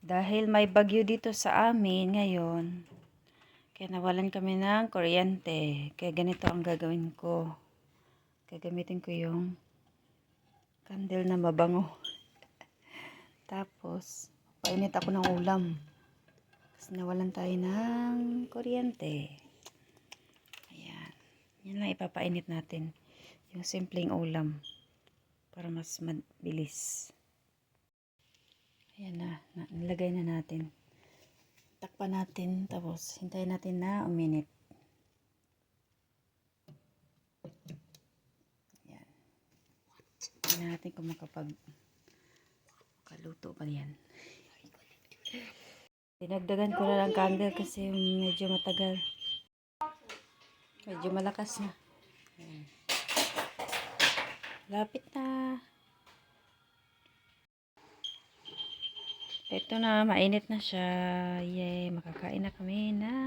Dahil may bagyo dito sa amin ngayon, kaya nawalan kami ng kuryente. Kaya ganito ang gagawin ko. Gagamitin ko yung candle na mabango. Tapos, painit ako ng ulam. Kasi nawalan tayo ng kuryente. Ayan. Yan lang ipapainit natin. Yung simpleng ulam. Para mas mabilis. Ayan na, na. Nilagay na natin. Takpan natin. Tapos, hintayin natin na uminit. Ayan. Tingnan natin kung makapag kaluto pa yan. Dinagdagan ko na lang candle kasi medyo matagal. Medyo malakas na. Ayan. Lapit na. Ito na, mainit na siya. Yay, makakain na kami ulam.